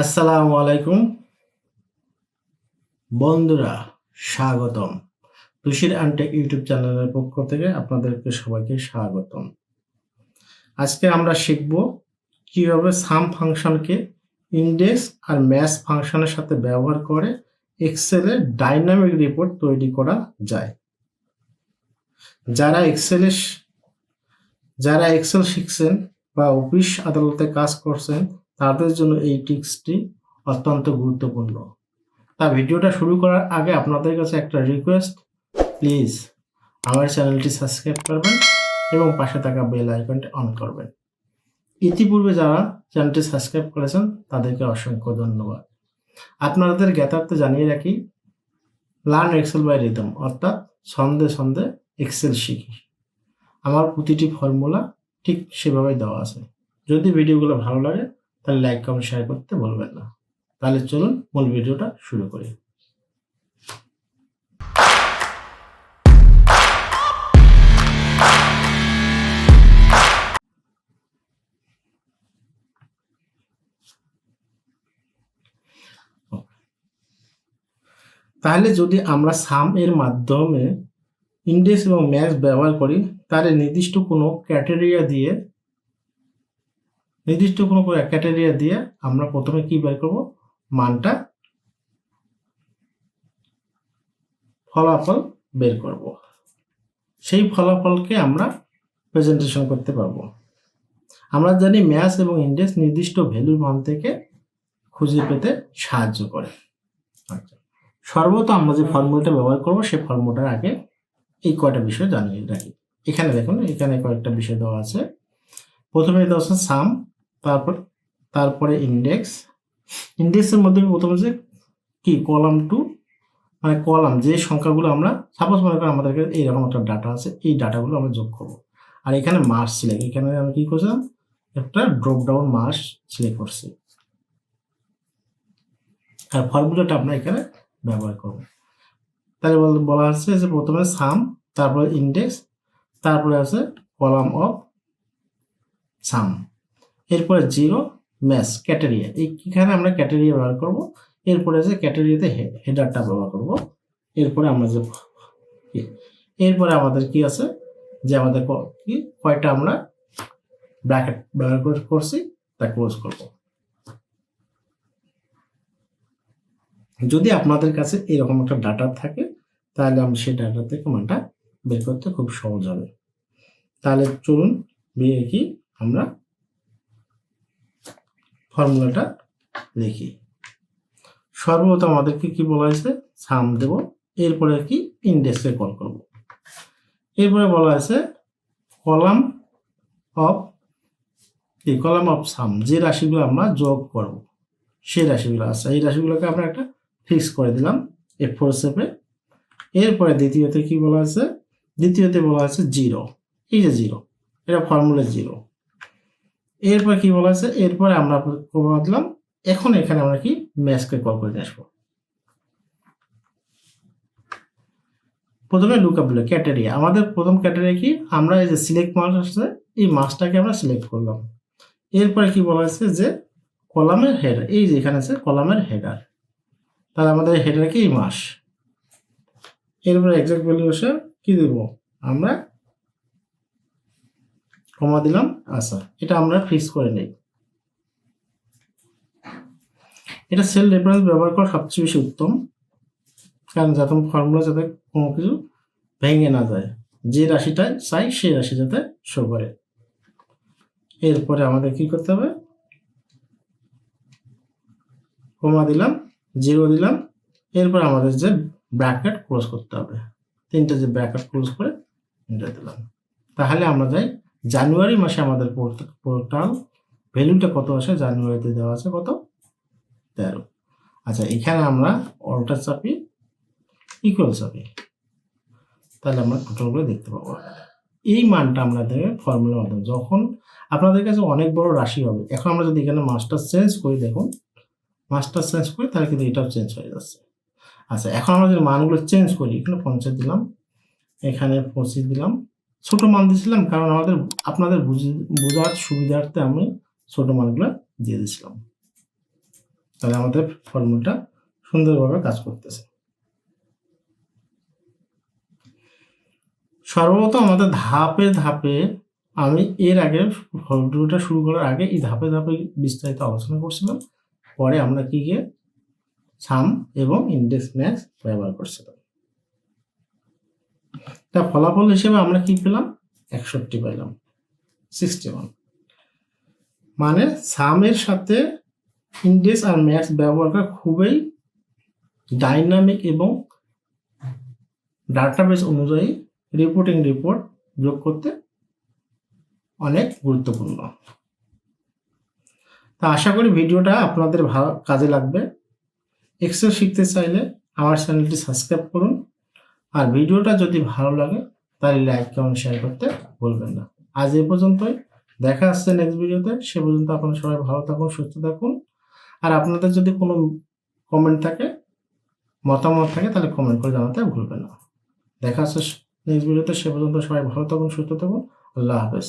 আসসালামু আলাইকুম। বন্ধুরা, স্বাগতম। তুষির আনটেক ইউটিউব চ্যানেলের পক্ষ থেকে আপনাদেরকে সবাইকে স্বাগতম। আজকে আমরা শিখব কীভাবে সাম ফাংশনকে ইন্ডেক্স আর ম্যাথ ফাংশনের সাথে ব্যবহার করে এক্সেলে ডাইনামিক রিপোর্ট তৈরি করা যায়। যারা এক্সেলে যারা এক্সেল শিখছেন বা অফিস আদালতে কাজ করছেন তাদের জন্য এই টিপসটি অত্যন্ত গুরুত্বপূর্ণ। তা ভিডিওটা শুরু করার আগে আপনাদের কাছে একটা রিকোয়েস্ট প্লিজ আমার চ্যানেলটি সাবস্ক্রাইব করবেন এবং পাশে থাকা বেল আইকনটি অন করবেন। ইতিপূর্বে যারা চ্যানেলটি সাবস্ক্রাইব করেছেন, তাদেরকে অসংখ্য ধন্যবাদ। আপনাদের জ্ঞাতার্থে জানিয়ে রাখি লার্ন এক্সেল বাই রিদম অর্থাৎ ছন্দে ছন্দে এক্সেল শিখি। আমার প্রতিটি ফর্মুলা ঠিক সেভাবেই দেওয়া আছে। যদি ভিডিওগুলো ভালো লাগে তাহলে লাইক কমেন্ট শেয়ার করতে ভুলবেন না। তাহলে চলুন মূল ভিডিওটা শুরু করি। তাহলে যদি আমরা সাম এর মাধ্যমে ইন্ডেক্স এবং ম্যাথ ব্যবহার করি, তাহলে নির্দিষ্ট কোনো ক্যাটেরিয়া দিয়ে নির্দিষ্ট কোনো ক্যাটেরিয়া দিয়ে আমরা প্রথমে কি বের করব? মানটা ফলাফল বের করব। সেই ফলাফলকে আমরা প্রেজেন্টেশন করতে পারব। আমরা জানি ম্যাথ এবং ইন্ডেক্স নির্দিষ্ট ভ্যালুর মান থেকে খুঁজে পেতে সাহায্য করে। আচ্ছা সর্বত আমরা যে ফর্মুলাটা ব্যবহার করব, সেই ফর্মুলাটার আগে এই কয়টা বিষয় জানিয়ে রাখি। এখানে দেখুন, এখানে কয়েকটা বিষয় দেওয়া আছে। প্রথমে দেওয়া আছে সাম তারপর, তারপরে ইন্ডেক্স ইন্ডেক্সের মধ্যে প্রথমে যে কি? কলাম টু মানে কলাম যে সংখ্যাগুলো আমরা সাপোজ মনে করেন আমাদের কাছে এইরকম একটা ডাটা আছে, এই ডাটাগুলো আমরা যোগ করব। আর এখানে মাস সিলেক্ট এখানে আমি কি করছিলাম? একটা ড্রপ ডাউন মাস সিলেক্ট করছি। আর ফর্মুলাটা আমরা এখানে ব্যবহার করব। তাহলে বল- বলা হচ্ছে যে প্রথমে সাম তারপরে ইন্ডেক্স তারপরে আছে কলাম অফ সাম এরপরে জিরো ম্যাস ক্যাটেরিয়া এইখানে আমরা ক্যাটেরিয়া ব্যবহার করব। এরপরে যে ক্যাটেরিয়াতে হেডারটা ব্যবহার করব। এরপরে আমরা যে এরপরে আমাদের কি আছে? যে আমাদের ক- কয়টা আমরা ব্র্যাকেট ব্যবহার করে- করছি, তা ক্লোজ করব। যদি আপনাদের কাছে এরকম একটা ডাটা থাকে, তাহলে আমি সেই ডাটা থেকে মানটা বের করতে খুব সহজ হবে। তাহলে চলুন বিয়ে কি? আমরা ফর্মুলাটা লিখি। সর্বপ্রথম আমাদেরকে কি বলা হয়েছে? সাম দেব। এরপরে আর কি ইন্ডেক্সে কল করব। এরপরে বলা হয়েছে কলাম অফ এই কলাম অফ সাম যে রাশিগুলো আমরা যোগ করব, সেই রাশিগুলো আছে এই রাশিগুলোকে আমরা একটা ফিক্স করে দিলাম এ ফোর সেপে এরপরে দ্বিতীয়তে কি বলা আছে দ্বিতীয়তে বলা আছে জিরো এই যে জিরো এটা ফর্মুলা জিরো এরপর কি বলা আছে? এরপরে আমরা কমা দিলাম। এখন এখানে আমরা কি? ম্যাচকে কল করে আসব। প্রথমে লুকআপ দিল ক্যাটেরিয়া আমাদের প্রথম ক্যাটেরিয়া কি? আমরা এই যে সিলেক্ট মাস আসছে, এই মাসটাকে আমরা সিলেক্ট করলাম। এরপরে কি বলা আছে যে কলামের হেডার এই যে এখানে আছে কলামের হেডার তাহলে আমাদের হেডার কি? মাস এরপরে এক্সাক্ট ভ্যালু এসে কি দেব? আমরা কমা দিলাম। আচ্ছা এটা আমরা ফিক্স করে নেই। এটা সেল রেফারেন্স ব্যবহার করা সবচেয়ে বেশি উত্তম, কারণ যাতে ফর্মুলা যাতে কোনো কিছু ভেঙে না যায়। যে রাশিটা চাই, সেই রাশি যাতে শো করে। এরপরে আমাদের কি করতে হবে? কমা দিলাম জিরো দিলাম। এরপর আমাদের যে ব্র্যাকেট ক্লোজ করতে হবে। তিনটা যে ব্র্যাকেট ক্লোজ করে এটা দিলাম। তাহলে আমরা যাই জানুয়ারি মাসে আমাদের পোর্টাল ভ্যালুটা কত আসে? জানুয়ারিতে দেওয়া আছে কত? তেরো। আচ্ছা এখানে আমরা অল্টার চাপি ইকুয়াল চাপি। তাহলে আমরা টোটালগুলো দেখতে পাবো। এই মানটা আমরা দেবে ফর্মুলার মাধ্যমে। যখন আপনাদের কাছে অনেক বড় রাশি হবে, এখন আমরা যদি এখানে মাস্টার চেঞ্জ করি, দেখুন। মাস্টার চেঞ্জ করি, তাহলে কিন্তু এটাও চেঞ্জ হয়ে যাচ্ছে। আচ্ছা এখন আমরা যদি মানগুলো চেঞ্জ করি, এখানে পঞ্চাশ দিলাম, এখানে পঁচিশ দিলাম ছোট মান দিয়েছিলাম, কারণ আমাদের, আপনাদের বুঝি- বোঝার সুবিধার্থে আমি ছোট মানগুলো দিয়ে দিয়েছিলাম। তাহলে আমাদের ফর্মুলাটা সুন্দরভাবে কাজ করতেছে। সর্বপ্রথম আমাদের ধাপে ধাপে আমি এর আগে ভিডিওটা শুরু করার আগে এই ধাপে ধাপে বিস্তারিত আলোচনা করছিলাম। পরে আমরা কি গিয়ে সাম এবং ইন্ডেক্স ম্যাক্স ব্যবহার করছিলাম। তা ফলাফল হিসেবে আমরা কি পেলাম? একষট্টি পেলাম। সিক্সটি ওয়ান মানে সামের সাথে ইন্ডেক্স আর ম্যাক্স ব্যবহার করা খুবই ডাইনামিক এবং ডাটাবেস অনুযায়ী রিপোর্টিং রিপোর্ট যোগ করতে অনেক গুরুত্বপূর্ণ। তা আশা করি ভিডিওটা আপনাদের ভালো কাজে লাগবে। এক্সেল শিখতে চাইলে আমার চ্যানেলটি সাবস্ক্রাইব করুন। আর ভিডিওটা যদি ভালো লাগে, তাহলে লাইক কমেন্ট শেয়ার করতে ভুলবেন না। আজ এই পর্যন্তই। দেখা আসছে নেক্সট ভিডিওতে সে পর্যন্ত আপনারা সবাই ভালো থাকুন, সুস্থ থাকুন। আর আপনাদের যদি কোনো কমেন্ট থাকে, মতামত থাকে, তাহলে কমেন্ট করে জানাতে ভুলবেন না। দেখা আসছে নেক্সট ভিডিওতে সে পর্যন্ত সবাই ভালো থাকুন, সুস্থ থাকুন। আল্লাহ হাফেজ।